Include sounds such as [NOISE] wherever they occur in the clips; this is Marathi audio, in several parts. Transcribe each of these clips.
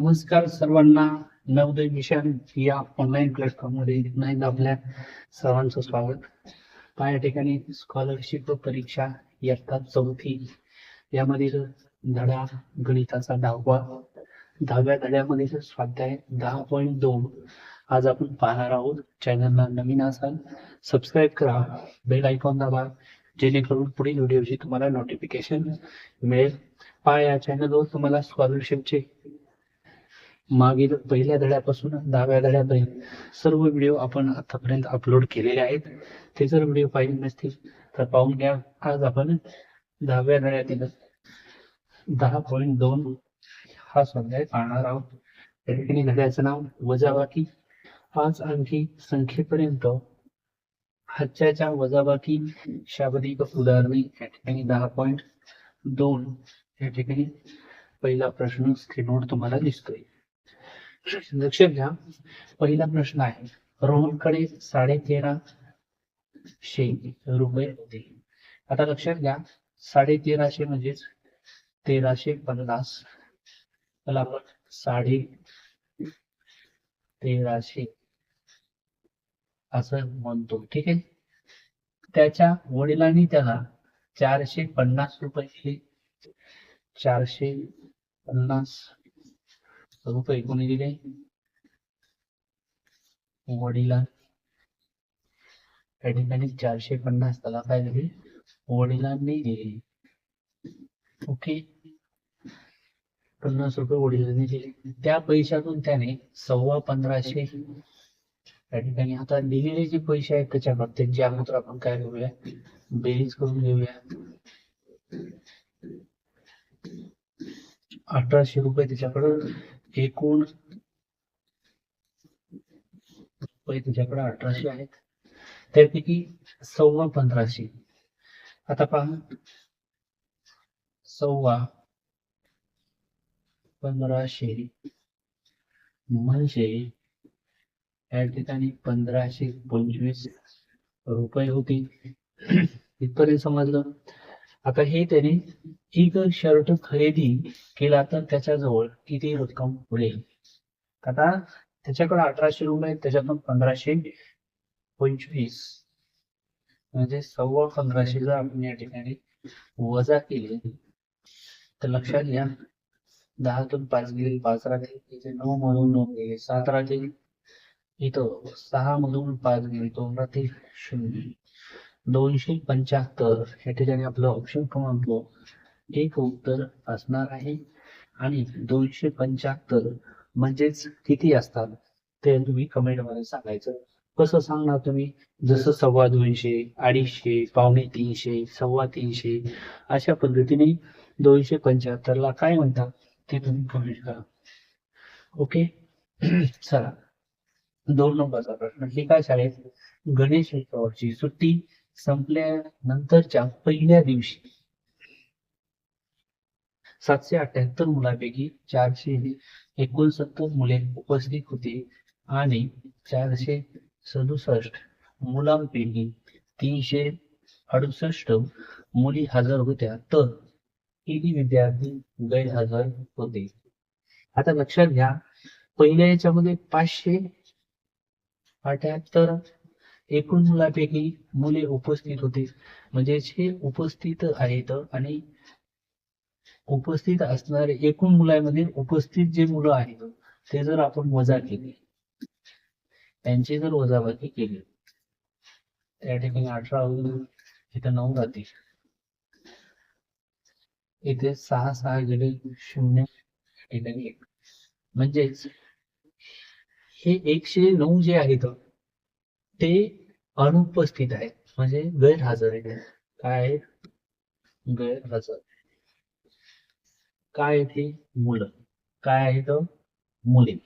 नमस्कार सर्वांना. नवोदय मिशन या ऑनलाईन प्लॅटफॉर्ममध्ये नाही आपल्या सर्वांचं स्वागत. या ठिकाणी स्कॉलरशिप परीक्षा इयत्ता चौथी यामधील धडा गणिताचा दहावा दहाव्या धड्यामध्ये स्वाध्याय दहा पॉईंट दोन आज आपण पाहणार आहोत. चॅनलला नवीन असाल सबस्क्राईब करा बेल आयकॉन दाबा जेणेकरून पुढील व्हिडिओची तुम्हाला नोटिफिकेशन मिळेल. पहा या चॅनलवर तुम्हाला स्कॉलरशिपचे मागील पहिल्या धड्यापासून दहाव्या धड्यापर्यंत सर्व व्हिडिओ आपण आतापर्यंत अपलोड केलेले आहेत. ते जर व्हिडिओ पाहिजे नसतील तर पाहून घ्या. आज आपण दहाव्या धड्यातील दहा पॉईंट दोन हा स्वाध्याय पाहणार आहोत. त्या ठिकाणी धड्याचं नाव वजाबाकी. पाच अंकी संख्येपर्यंत हच्च्याच्या वजाबाकी शाब्दिक उदाहरणे या ठिकाणी दहा पॉईंट दोन या ठिकाणी पहिला प्रश्न स्क्रीनवर तुम्हाला दिसतोय. लक्षात घ्या. पहिला प्रश्न आहे रोहनकडे साडे तेराशे रुपये होते. आता लक्षात घ्या साडे तेराशे म्हणजेच तेराशे पन्नास. त्याला आपण साडे तेराशे असं म्हणतो ठीक आहे? त्याच्या वडिलांनी त्याला चारशे पन्नास रुपये चारशे पन्नास रुपये कोणी दिले. वडिला त्या ठिकाणी चारशे पन्नास त्याला काय दिले. वडिलांनी दिले. ओके. पन्नास रुपये वडिलांनी दिले. त्या पैशातून त्याने सव्वा पंधराशे त्या ठिकाणी आता दिलेले जे पैसे आहेत त्याच्याकडे त्यांची अगोदर आपण काय करूया बेरीज करून घेऊया. अठराशे रुपये त्याच्याकडं एकूण रुपये तुझ्याकडे अठराशे आहेत. त्यापैकी सव्वा पंधराशे. आता पहा. सव्वा पंधराशे. म्हणजे या ठिकाणी पंधराशे पंचवीस रुपये होती इथपर्यंत समजलं? आता हे त्याने एक शर्ट खरेदी केला तर त्याच्याजवळ किती रक्कम उडेल आता त्याच्याकडे अठराशे रुपये त्याच्यातून पंधराशे पंचवीस. म्हणजे सव्वा पंधराशे जर आपण या ठिकाणी वजा केले तर लक्षात घ्या दहातून पाच गेले पाच राहते इथे नऊ मधून नऊ गेले सात राहते इथं सहा मधून पाच गेले दोन राहते शून्य. दोनशे पंच्याहत्तर. या ठिकाणी आपलं ऑप्शन क्रमांक एक उत्तर असणार आहे. आणि दोनशे पंच्याहत्तर म्हणजेच किती असतात? ते तुम्ही कमेंटमध्ये सांगायचं. कसं सांगणार तुम्ही? जसं सव्वा दोनशे अडीचशे पावणे तीनशे सव्वा तीनशे अशा पद्धतीने दोनशे पंच्याहत्तर ला काय म्हणतात ते तुम्ही कमेंट करा. ओके [CLEARS THROAT] चला. दोन नंबरचा प्रश्न. एका शाळेत गणेश उत्सवाची सुट्टी संपल्यानंतरच्या पहिल्या दिवशी. सातशे अठ्याहत्तर मुलांपैकी चारशे एकोणसत्तर मुले उपस्थित होती आणि चारशे सदुसष्ट मुलांपैकी तीनशे अडुसष्ट मुली हजर होत्या. तर किती विद्यार्थी गैरहजर होते? आता लक्षात घ्या पहिल्या याच्यामध्ये पाचशे अठ्याहत्तर एकूण मुलांपैकी मुले उपस्थित होते. म्हणजे हे उपस्थित आहेत आणि उपस्थित असणारे एकूण मुलांमध्ये उपस्थित जे मुलं आहेत ते जर आपण वजा केले त्यांची जर वजाबाकी केली त्या ठिकाणी अठरा इथं नऊ राहतील. इथे सहा सहा गेले शून्य ठिकाणी एक. म्हणजेच हे एकशे नऊ जे आहेत ते अनुपस्थित आहेत. म्हणजे गैरहजर आहेत काय गैरहजर. काय ते मुलं. काय आहेत? मुली.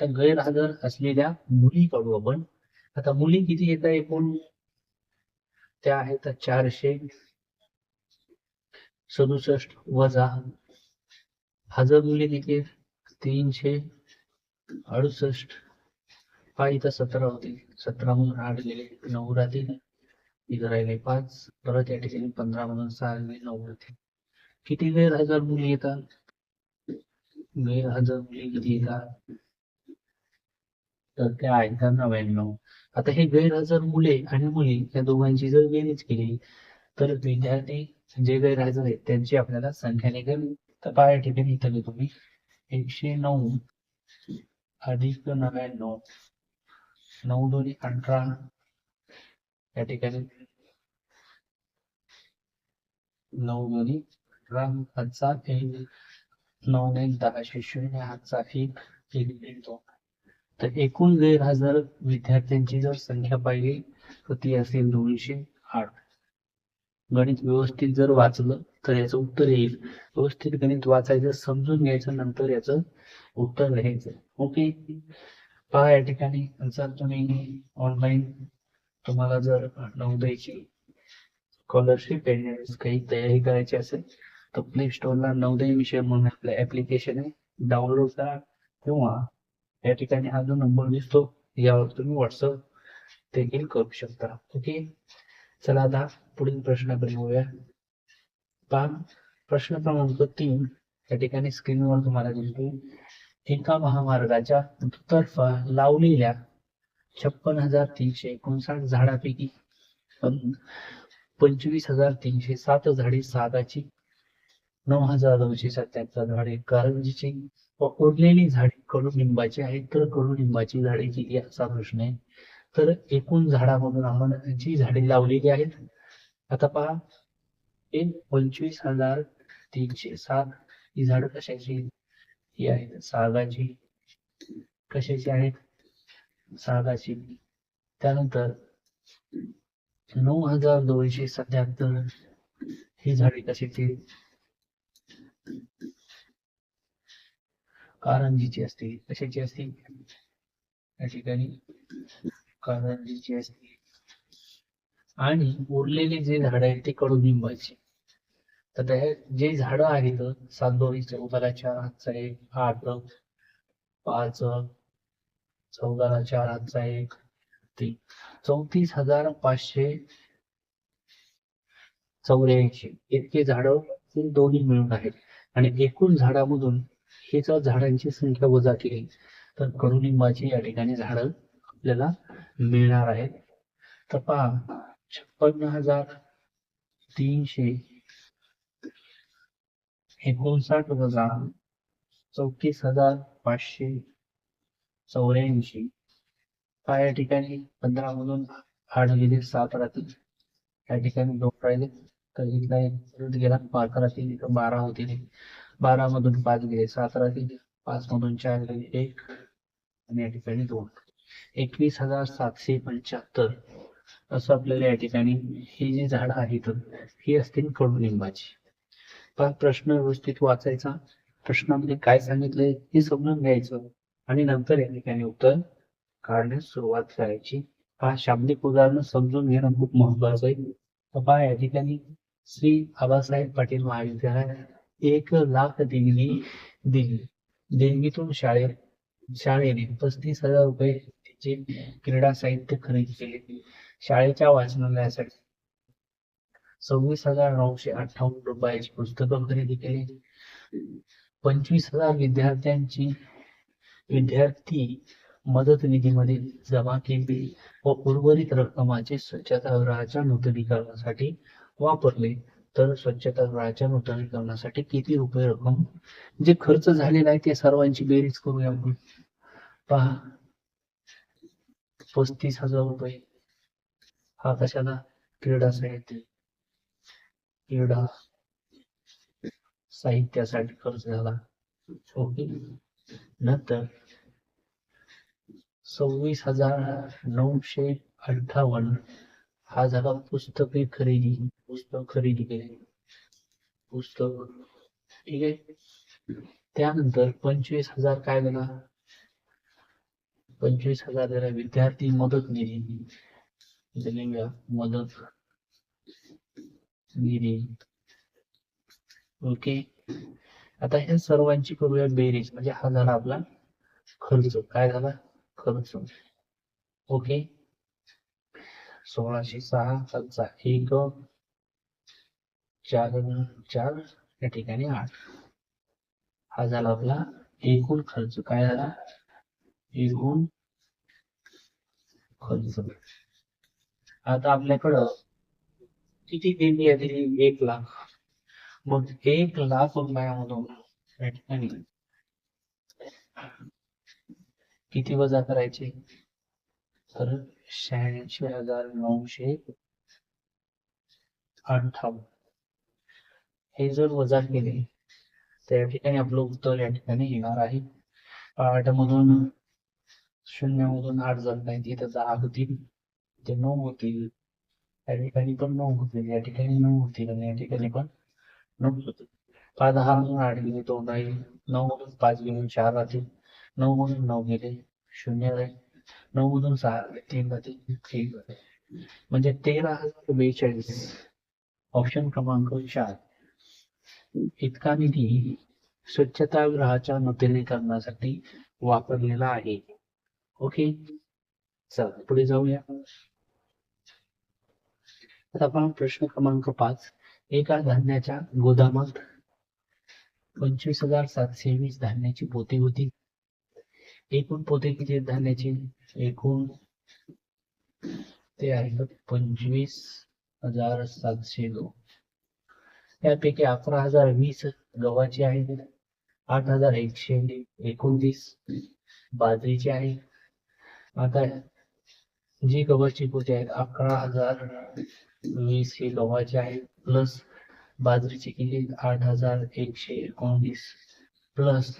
तर गैरहजर असलेल्या मुली काढू आपण आता मुली किती येत आहे एकूण? त्या आहेत चारशे सदुसष्ट वजा. हजार मुली किती तीनशे अडुसष्ट हा इथं सतरा होतील सतरा मधून आठ गेले नऊ राहतील इथं राहिले पाच. परत या ठिकाणी पंधरा मधून सहा गेले नऊ राहतील किती गैरहजर मुली येतात? गैरहजर मुली किती येतात? तर त्या आहेत नव्याण्णव. आता हे गैरहजर मुले आणि मुली या दोघांची जर बेरीज केली तर विद्यार्थी जे गैरहजर आहेत त्यांची आपल्याला संख्या निघेल. तर काय ठिकाणी इथं तुम्ही. एकशे नऊ अधिक नव्याण्णव. नऊ दोन्ही अठरा. या ठिकाणी. नऊ दोन्ही अठरा. हातचा एक नऊ एक दहाशे शून्य हातचा एक एक दोन. तर एकूण गैरहजर विद्यार्थ्यांची जर संख्या पाहिली तर ती असेल दोनशे आठ. गणित व्यवस्थित जर वाचलं तर याचं उत्तर येईल. व्यवस्थित गणित वाचायचं समजून घ्यायचं नंतर याचं उत्तर लिहायचं. ओके? पहा या ठिकाणी जर तुम्ही ऑनलाईन तुम्हाला जर नवोदयची स्कॉलरशिप काही तयारी करायची असेल तर प्ले स्टोअरला नवोदय विषय म्हणून आपलं ऍप्लिकेशन आहे. डाउनलोड करा किंवा या ठिकाणी हा जो नंबर दिसतो यावर तुम्ही व्हॉट्सअप देखील करू शकता. ओके चला आता पुढील प्रश्नाकडे बघूया पहा प्रश्न क्रमांक तीन या ठिकाणी स्क्रीनवर तुम्हाला दिसतो एका महामार्गाच्या दुतर्फा लावलेल्या छप्पन हजार तीनशे एकोणसाठ झाडापैकी पंचवीस हजार तीनशे सात झाडे सागाची नऊ हजार दोनशे सत्याहत्तर झाडे कारंजीची व उरलेली झाडे कडुलिंबाची आहेत. तर कडुलिंबाची झाडे किती असा प्रश्न आहे. तर एकूण झाडामधून आपण जी झाडे लावलेली आहेत आता पहा एक पंचवीस हजार तीनशे सात ही झाडं कशाची ही आहेत. सागाची कशाची आहेत? सागाची. त्यानंतर नऊ हजार दोनशे सत्याहत्तर ही झाडे कशाची कारंजीची असते. कशाची असते? या ठिकाणी कारंजीची असते. आणि उरलेले जे झाड आहेत ते कडुलिंबाचे. तर त्या जे झाडं आहेत सातदोरी चौदाला चार हातचा एक आठ पाच चौदाला चार हातचा एक तीन चौतीस हजार पाचशे चौऱ्याऐंशी. इतके झाडं दोन्ही मिळून आहेत. आणि एकूण झाडामधून हे जर झाडांची संख्या वजा केली तर कडुलिंबाची या ठिकाणी झाडं आपल्याला मिळणार आहेत. तर पहा छप्पन्न हजार तीनशे एकोणसाठ वजा चौतीस हजार पाचशे चौऱ्याऐंशी. हा या ठिकाणी पंधरा मधून आठ गेले सात राहतील. या ठिकाणी दोन राहिले. तर इथला एक परत गेला पाच राहतील इथं बारा होतील. बारा मधून पाच गेले सात राहतील. पाच मधून चार गेले एक. आणि या ठिकाणी दोन. एकवीस हजार सातशे पंच्याहत्तर. असं आपल्याला या ठिकाणी ही जी झाडं आहेत ही असतील कडुलिंबाची. पण प्रश्न व्यवस्थित वाचायचा. प्रश्नामध्ये काय सांगितलंय हे समजून घ्यायचं. आणि नंतर या ठिकाणी उत्तर काढण्यास सुरुवात करायची. हा शाब्दिक उदाहरण समजून घेणं खूप महत्वाचं आहे. पहा या ठिकाणी श्री आबासाहेब पाटील महाविद्यालयात एक लाख देणगी दिली. देणगीतून शाळे शाळेने पस्तीस हजार रुपये क्रीडा साहित्य खरेदी केले. शाळेच्या वाचनालयासाठी सव्वीस हजार नऊशे अठ्ठावन्न रुपयाची पुस्तकं खरेदी केली. पंचवीस हजार विद्यार्थ्यांची विद्यार्थी मदत निधीमध्ये जमा केली व उर्वरित रक्कमाचे स्वच्छतागृहाच्या नूतनीकरणासाठी वापरले. तर स्वच्छतागृहाच्या नूतनीकरणासाठी किती रुपये रक्कम? जे खर्च झालेला आहे ते सर्वांची बेरीज करूया आपण. पहा. पस्तीस हजार रुपये. हा कशाला? क्रीडा साहित्य. क्रीडा साहित्यासाठी खर्च झाला. ओके. नंतर सव्वीस हजार नऊशे अठ्ठावन्न हा झाला पुस्तके खरेदी. पुस्तक खरेदी केले. पुस्तक. ठीक आहे. त्यानंतर पंचवीस हजार काय झाला? पंचवीस हजार झाला. विद्यार्थी मदत निधी. दिलेल्या मदत ओके आता ह्या सर्वांची करूया बेरीज. म्हणजे हा झाला आपला खर्च. काय झाला? खर्च. ओके सोळाशे सहा सातचा एक चार चार. या ठिकाणी आठ. हा झाला आपला एकूण खर्च. काय झाला? एकूण खर्च. आता आपल्याकडं किती देणी आहे दिली? एक लाख. मग एक लाख रुपयामधून या ठिकाणी किती वजा करायचे? तर शहाऐंशी हजार नऊशे अठ्ठावन्न. हे जर वजा केले तर या ठिकाणी आपलं उत्तर या ठिकाणी येणार आहे. आठ मधून शून्य मधून आठ जात नाही तिथे दहा होतील. ते नऊ होतील. या ठिकाणी पण नऊ होतील या ठिकाणी नऊ होतील आणि या ठिकाणी पण नऊ होतील पाच दहा म्हणून आठ गेले दोन राहील. नऊ मधून पाच गेले चार राहतील नऊ मधून नऊ गेले शून्य राहील. नऊ मधून सहा आले तीन राहतील तीन राहील. म्हणजे तेरा हजार बेचाळीस. ऑप्शन क्रमांक चार. इतका निधी स्वच्छतागृहाच्या नूतनीकरणासाठी वापरलेला आहे. ओके? चला पुढे जाऊया. आता आपण प्रश्न क्रमांक पाच. एका धान्याच्या गोदामात पंचवीस हजार सातशे वीस धान्याची पोते होती. एकूण पोते किती धान्याचे धान्याची? एकूण ते आहे पंचवीस हजार सातशे दोन त्यापैकी अकरा हजार वीस गव्हाची आहेत आठ हजार एकशे एकोणतीस बाजरीची आहे. आता जी गव्हाची पोती आहेत अकरा हजार वीस ही गव्हाची आहे प्लस बाजरीची किती? आठ हजार एकशे एकोणवीस प्लस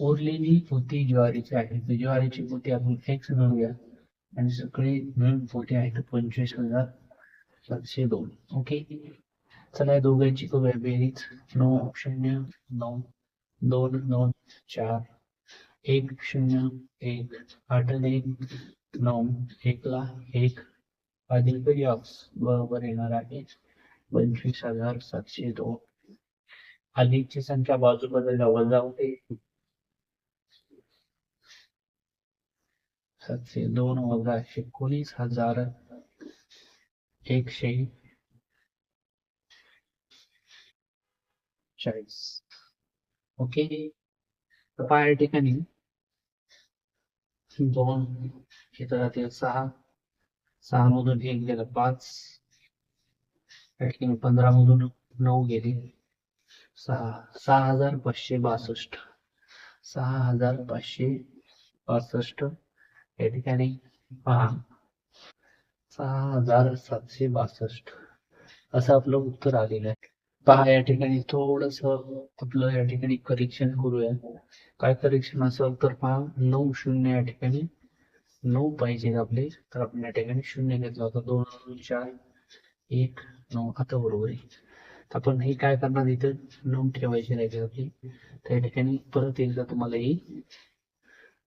उरलेली पोती ज्वारीची आहे. तर ज्वारीची पोती आपण एक्स घेऊया आणि सगळे मिळून पोती आहेत पंचवीस हजार सातशे दोन. ओके चला दोघांची करूया बेरीज नऊ शून्य नऊ दोन दोन चार. एक शून्य एक. आठ एक. नऊ एकला एक अधिक यक्स बरोबर येणार आहे पंचवीस हजार सातशे दोन. अधिकची संख्या बाजू बदलल्या वजा होते सातशे दोन वजा एकोणीस हजार एकशे चाळीस. ओके? तर पहा या ठिकाणी दोन इथं सहा सहा मधून एक गेलं पाच. या ठिकाणी पंधरा मधून नऊ गेले. सहा सहा हजार पाचशे बासष्ट. सहा हजार पाचशे बासष्ट. या ठिकाणी पहा. सहा हजार सातशे बासष्ट. असं आपलं उत्तर आलेलं आहे. पहा या ठिकाणी थोडस आपलं या ठिकाणी करेक्शन करूया. काय करेक्शन असेल तर पहा नऊ शून्य या ठिकाणी. नऊ पाहिजे आपले. तर आपण या ठिकाणी शून्य घेतला होता. दोन दोन चार एक नऊ. आता बरोबर आहे. तर आपण हे काय करणार इथं? नऊ ठेवायचे राहिले तर त्या ठिकाणी परत एकदा तुम्हाला ही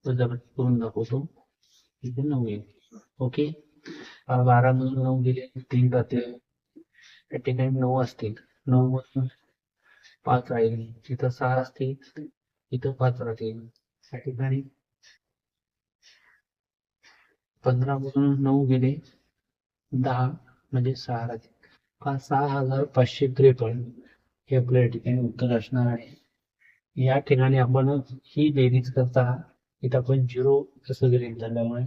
वजाबाकी करून दाखवतो. इथे नऊ येईल ओके? बारा मधून नऊ गेले. तीन राहतील. त्या ठिकाणी नऊ असतील. नऊ मधून पाच राहील. तिथं सहा असतील. इथं पाच राहतील. या ठिकाणी पंधरा मधून नऊ गेले दहा म्हणजे सहा राहतील. पाच सहा हजार पाचशे त्रेपन्न हे आपल्या या ठिकाणी उत्तर असणार आहे. या ठिकाणी आपण ही बेरीज करता इथं आपण झिरो असं ग्रेड झाल्यामुळे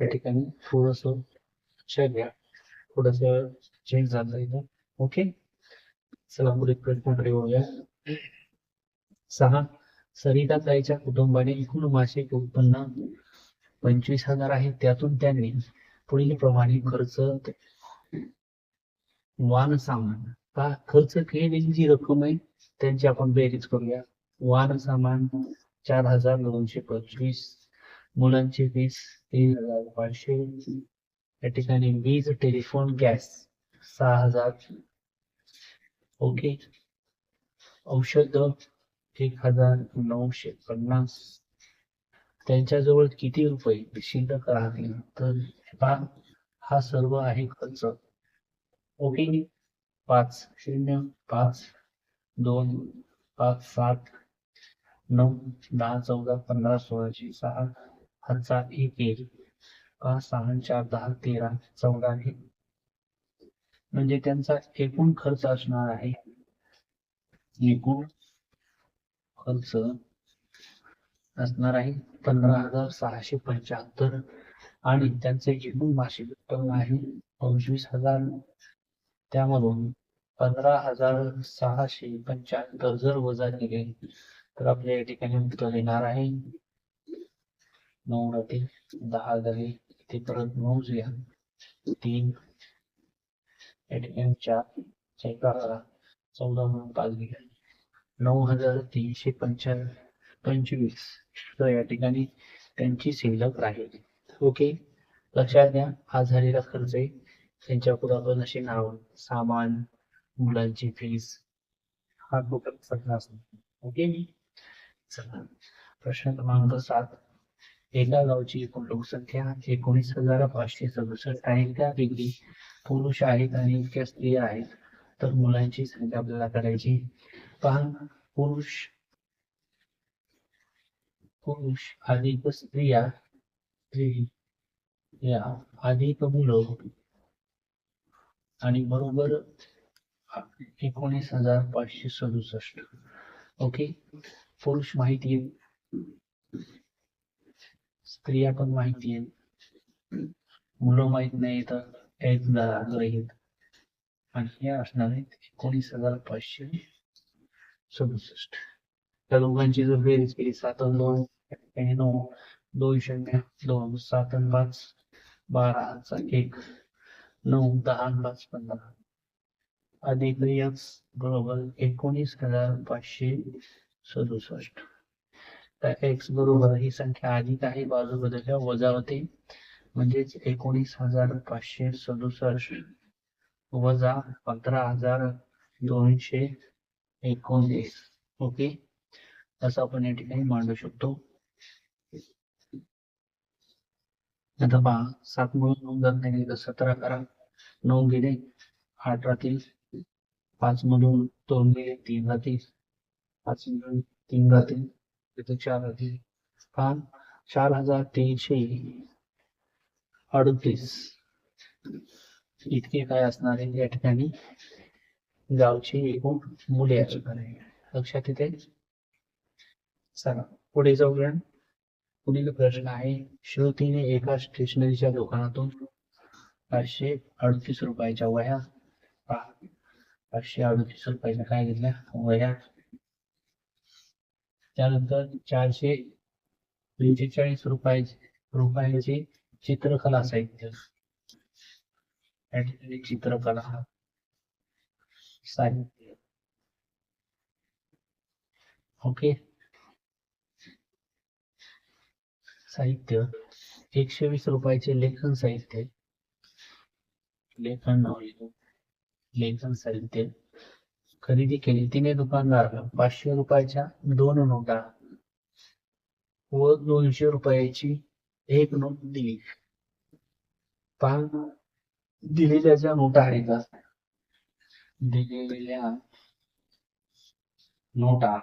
या ठिकाणी थोडस लक्षात घ्या. थोडस चेंज झालं इथं. ओके चला पुढे प्रश्नाकडे वळूया. सहा सरिता ताईच्या कुटुंबाने एकूण मासिक उत्पन्न पंचवीस हजार आहे त्यातून त्यांनी पुढील प्रमाणे खर्च वाहन सामान. का खर्च केलेली जी रक्कम आहे त्यांची आपण बेरीज करूया. वाहन सामान चार हजार दोनशे पंचवीस मुलांचे वीस तीन हजार पाचशे या ठिकाणी वीज टेलिफोन गॅस सहा हजार. ओके. औषध एक हजार नऊशे पन्नास. त्यांच्याजवळ किती रुपये शिल्लक राहतील तर हा सर्व आहे खर्च. ओके पाच शून्य पाच दोन पाच सात नऊ दहा चौदा पंधरा सोळाशे सहा हजार एक एक पाच सहा चार दहा तेरा चौदा आहे म्हणजे त्यांचा एकूण खर्च असणार आहे. एकूण खर्च असणार आहे. पंधरा हजार सहाशे पंच्याहत्तर आणि त्यांचे एकूण मासिक उत्पन्न आहे पंचवीस हजार. त्यामधून पंधरा हजार सहाशे पंच्याहत्तर जर वजा केले तर आपल्या या ठिकाणी उत्तर येणार आहे. नऊ राहते दहा झाले ते परत नऊ घ्या तीन. या ठिकाणी चार. चौदा म्हणून पाच घ्या नऊ हजार तीनशे पंचा पंचवीस तर या ठिकाणी त्यांची शिल्लक राहील ओके लक्षात घ्या हा झालेला खर्च आहे. त्यांच्या पुढे आपण असे नाव सामान मुलांची फीस हा टोटल खर्च असतो ओके चला. प्रश्न क्रमांक सात. एका गावची एकूण लोकसंख्या एकोणीस हजार पाचशे सदुसष्ट आहे. त्यापैकी पुरुष आहेत आणि इतक्या स्त्रिया आहेत. तर मुलांची संख्या आपल्याला करायची पहा पुरुष पुरुष अधिक स्त्रिया स्त्री या अधिक मुलं आणि बरोबर एकोणीस हजार पाचशे सदुसष्ट. ओके? पुरुष माहिती आहे. स्त्रिया पण माहिती आहे. मुलं माहीत नाही तर एक ग्रहित आणि हे असणार आहेत एकोणीस हजार पाचशे सदुसष्ट. त्या दोघांची जर बेरीज केली सात दोन नऊ दोन शून्य दोन सात आणि पाच बाराचा एक नऊ दहा पाच पंधरा. अधिक यक्स बरोबर एकोणीस हजार पाचशे सदुसष्ट. तर एक्स बरोबर ही संख्या अधिक आहे बाजू बदलल्या वजा होते. म्हणजेच एकोणीस हजार पाचशे सदुसष्ट वजा पंधरा हजार दोनशे एकोणीस ओके? असं आपण या ठिकाणी मांडू शकतो. अथवा सात म्हणून नऊ नाही तर सतरा करा. नऊ गेले आठ राहतील. पाच मधून दोन गेले तीन राहतील. पाच मधून तीन राहतील. तिथे चार राहतील. पहा चार हजार तीनशे अडतीस. इतके काय असणार आहे? या ठिकाणी गावची एकूण मुले असणार आहे. लक्षात येते? चला पुढे जाऊया. पुढील प्रश्न आहे श्रुतीने एका स्टेशनरीच्या दुकानातून पाचशे अडतीस रुपयाच्या वह्या पाचशे अडतीस रुपयाच्या काय घेतल्या? वह्या. त्यानंतर चारशे पंचेचाळीस रुपयाचे रुपयाचे चित्रकला साहित्य. चित्रकला साहित्य. ओके. साहित्य एकशे वीस रुपयाचे लेखन साहित्य लेखन लेखन साहित्य खरेदी केली. तिने दुकानदाराला पाचशे रुपयाच्या दोन नोटा व दोनशे रुपयाची एक नोट दिली. पहा दिलेल्या ज्या नोटा आहेत. का दिलेल्या नोटा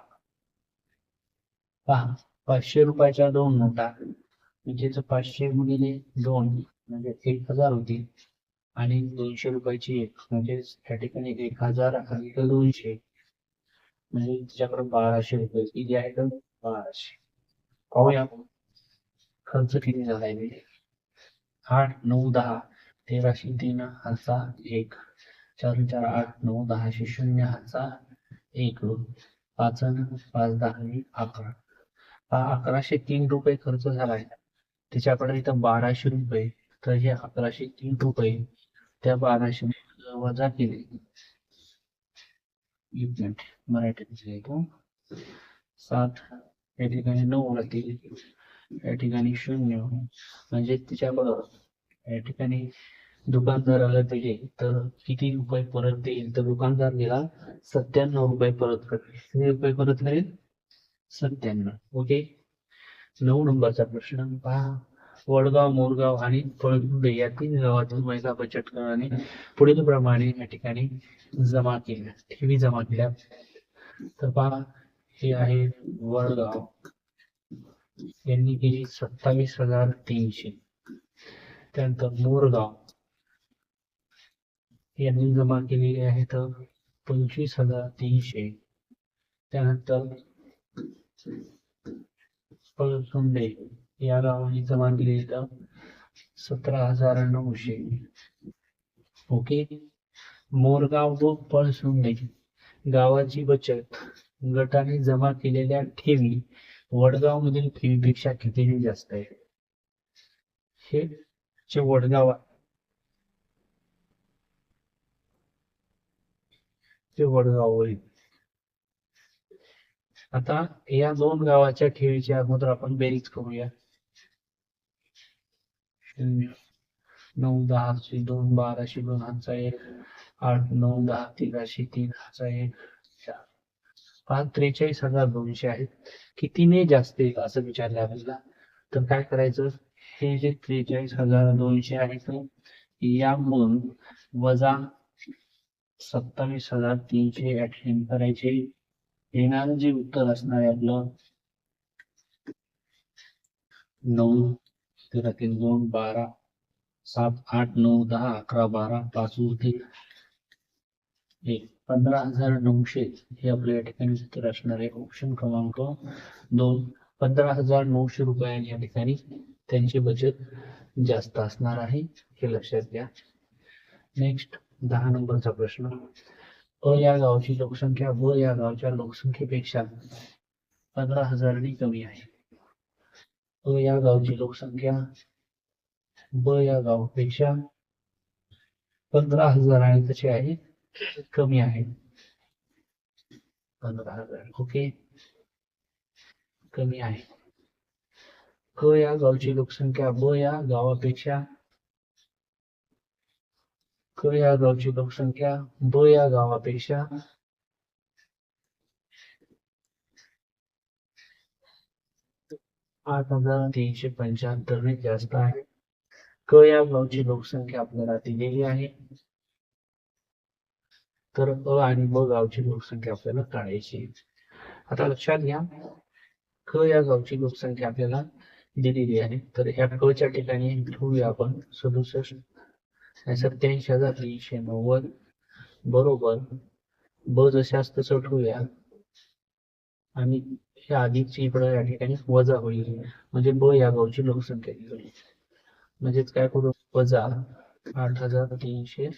पहा पाचशे रुपयाच्या दोन नोटा म्हणजेच पाचशे गुणिले दोन म्हणजे एक हजार होतील आणि दोनशे रुपयाची एक म्हणजे या ठिकाणी एक हजार अधिक दोनशे. म्हणजे तिच्याकडे बाराशे रुपये. किती आहे तर बाराशे. पाहूया. आपण. खर्च किती झालाय ते आठ नऊ दहा. तेराशे तीन हाचा एक. चार चार आठ नऊ दहाशे शून्य हाचा एक. पाच अन पाच दहा अकरा. हा अकराशे तीन रुपये खर्च झालाय त्याच्याकडे इथं बाराशे रुपये तर हे अकराशे तीन रुपये. त्या बाराशे वजा केले. मराठी सात या ठिकाणी नऊ राहतील या ठिकाणी शून्य. म्हणजे तिच्याकडं या ठिकाणी दुकानदाराला दिले तर किती रुपये परत देईल? तर दुकानदार दिला सत्त्याण्णव रुपये परत करेल. किती रुपये परत करेल? सत्त्याण्णव. ओके? नऊ नंबरचा प्रश्न. पहा. वडगाव मोरगाव आणि फळदुंड या तीन गावातील महिला बचत गटाने पुढील प्रमाणे या ठिकाणी जमा केल्या. ठेवी जमा केल्या. तर पहा हे आहे वडगाव. यांनी केली सत्तावीस हजार तीनशे. त्यानंतर मोरगाव. यांनी जमा केलेली आहेत पंचवीस हजार तीनशे. त्यानंतर पळसुंडे या गावाने जमा केले इथं सतरा हजार नऊशे ओके? मोरगाव व पळसुंडे. गावाची बचत. गटाने जमा केलेल्या ठेवी वडगाव मधील ठेवीपेक्षा कितीही जास्त आहे हे जे वडगाव आहे. ते वडगाव होईल. आता या दोन गावाच्या ठेवीच्या अगोदर आपण बेरीज करूया. शून्य नऊ दहाशे दोन बाराशे दोन हातचा एक आठ नऊ दहा तेराशे तीन हातचा एक चार. पाच त्रेचाळीस हजार दोनशे आहेत. कितीने जास्त येईल असं विचारलं आपल्याला. तर काय करायचं? हे जे त्रेचाळीस हजार दोनशे आहेत यामधून वजा सत्तावीस हजार तीनशे अठ्ठ्याण्णव करायचे. येणारं जे उत्तर असणार आहे आपलं नऊ तेरा तीन दोन बारा सात आठ नऊ दहा अकरा बारा पाच एक. पंधरा हजार नऊशे हे आपल्या या ठिकाणी उत्तर असणार आहे. ऑप्शन क्रमांक दोन. पंधरा हजार नऊशे रुपये या ठिकाणी त्यांची बचत जास्त असणार आहे हे लक्षात घ्या. नेक्स्ट दहा नंबरचा प्रश्न. अ या गावची लोकसंख्या व या गावच्या लोकसंख्येपेक्षा पंधरा हजारांनी कमी आहे. अ या गावची लोकसंख्या ब या गावापेक्षा पंधरा हजारांनी तशी आहे कमी आहे. पंधरा हजार ओके? कमी आहे. क या गावची लोकसंख्या ब या गावापेक्षा क या गावची लोकसंख्या ब या गावापेक्षा आठ हजार तीनशे पंच्याहत्तर ने जास्त आहे. क या गावची लोकसंख्या आपल्याला दिलेली आहे. तर अ आणि ब गावची लोकसंख्या आपल्याला काढायची आता लक्षात घ्या. क या गावची लोकसंख्या आपल्याला दिलेली आहे. तर ह्या क च्या ठिकाणी घेऊया आपण. सदुसष्ट सत्याऐंशी हजार तीनशे नव्वद. बरोबर. ब जसे तसं ठेवूया. आणि हे आधीची इकडं या ठिकाणी वजा होईल. म्हणजे ब या गावची लोकसंख्या म्हणजेच काय करू? वजा आठ हजार तीनशे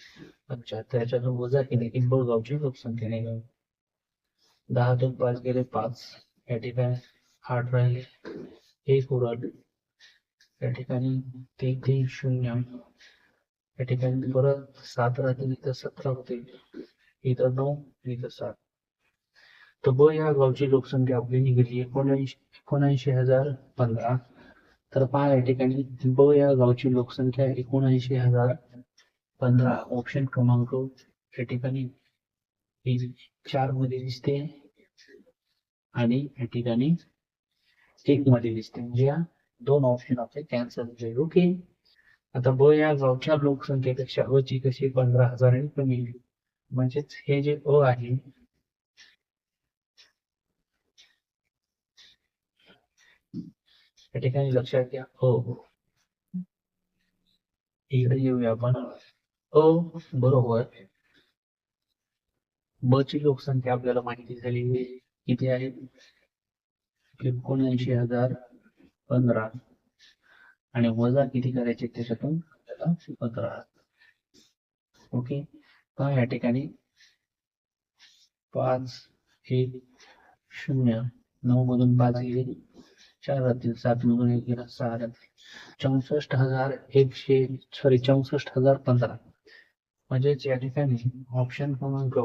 पंच्याहत्तर. याच्यातून वजा केली की ब गावची लोकसंख्या निघाली दहातून पाच गेले पाच. या ठिकाणी आठ राहिले. एक उरल या ठिकाणी तीन तीन शून्य. या ठिकाणी परत सात राहतील इथं सतरा होते इथं नऊ इथं सात. तर ब या गावची लोकसंख्या आपली निघाली एकोणऐंशी एकोणऐंशी हजार पंधरा. तर पहा या ठिकाणी ब या गावची लोकसंख्या एकोणऐंशी हजार पंधरा. ऑप्शन क्रमांक या ठिकाणी चारमध्ये दिसते आणि या ठिकाणी एक मध्ये दिसते. म्हणजे या दोन ऑप्शन आपले कॅन्सल झाले. ओके आता ब या गावच्या लोकसंख्येपेक्षा अ ची कशी पंधरा हजारांनी कमी आहे. म्हणजेच हे जे अ आहे त्या ठिकाणी लक्षात घ्या अ. इकडे येऊया आपण. अ बरोबर. ब ची लोकसंख्या आपल्याला माहिती झाली किती आहे? एकोणऐंशी हजार पंधरा. आणि वजा किती करायचे त्याच्यातून आपल्याला पंधरा ओके पहा या ठिकाणी. पाच एक शून्य. नऊ मधून पाच येईल चार राहतील. सात मधून एक गेला. सहा राहतील. चौसष्ट हजार एकशे सॉरी चौसष्ट हजार पंधरा. म्हणजेच या ठिकाणी ऑप्शन क्रमांक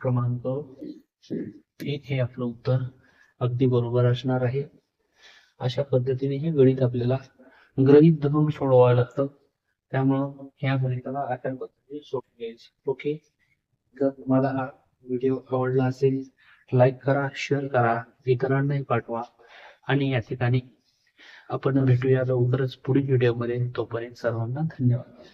क्रमांक एक हे आपलं उत्तर अगदी बरोबर असणार आहे. अशा पद्धतीने हे गणित आपल्याला ग्रहित धरून सोडवावं लागतं. त्यामुळं ह्या गणिताला अशा पद्धतीने सोडून घ्यायचे ओके जर तुम्हाला हा व्हिडिओ आवडला असेल लाईक करा शेअर करा इतरांनाही पाठवा. आणि या ठिकाणी आपण भेटूया लवकरच पुढील व्हिडिओमध्ये तोपर्यंत सर्वांना धन्यवाद.